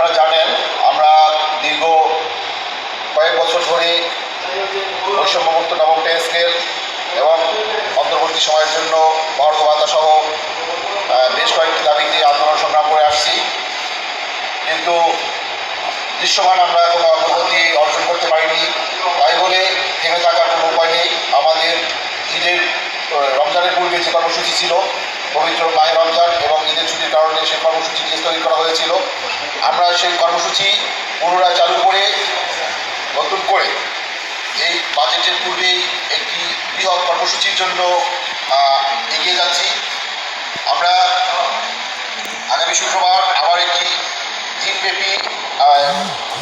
আপনারা জানেন, আমরা দীর্ঘ কয়েক বছর ধরে বৈষম্যমুক্ত নবম পে স্কেল এবং অন্তর্বর্তী সময়ের জন্য ভারত ভাতা সহ বেশ কয়েকটি দাবিতে আন্দোলন সংগ্রাম করে আসছি। কিন্তু দৃশ্যমান আমরা কোনো অগ্রগতি অর্জন করতে পারিনি। তাই বলে থেমে থাকার কোনো উপায় নেই। আমাদের ঈদের রমজানের পূর্বে যে কর্মসূচি ছিল, পবিত্র মায়ের রমজান এবং কারণে সেই কর্মসূচিটি স্থগিত করা হয়েছিল। আমরা সেই কর্মসূচি পুনরায় চালু করে, নতুন করে এই বাজেটের পূর্বেই একটি বৃহৎ কর্মসূচির জন্য এগিয়ে যাচ্ছি। আমরা আগামী শুক্রবার আবার একটি দিনব্যাপী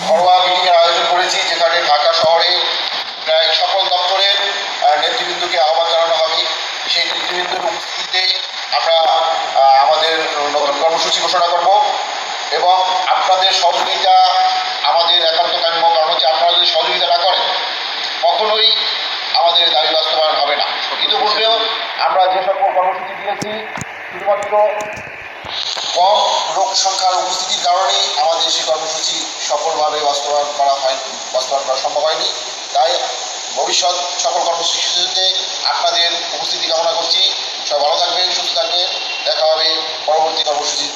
ঘরোয়া মিটিংয়ের আয়োজন করেছি, যেখানে উপস্থিতিতে আমরা আমাদের নতুন কর্মসূচি ঘোষণা করব এবং আপনাদের সহযোগিতা আমাদের একান্ত কাম্য, কারণ হচ্ছে আপনারা যদি সহযোগিতা না করেন, কখনোই আমাদের দাবি বাস্তবায়ন হবে না। ইতিপূর্বেও আমরা যে সকল কর্মসূচি দিয়েছি, শুধুমাত্র কম লোক সংখ্যার উপস্থিতির কারণেই আমাদের সেই কর্মসূচি সফলভাবে বাস্তবায়ন করা হয়, বাস্তবায়ন করা সম্ভব হয়নি। তাই ভবিষ্যৎ সকল কর্মসূচিতে আপনাদের উপস্থিতি কামনা করছি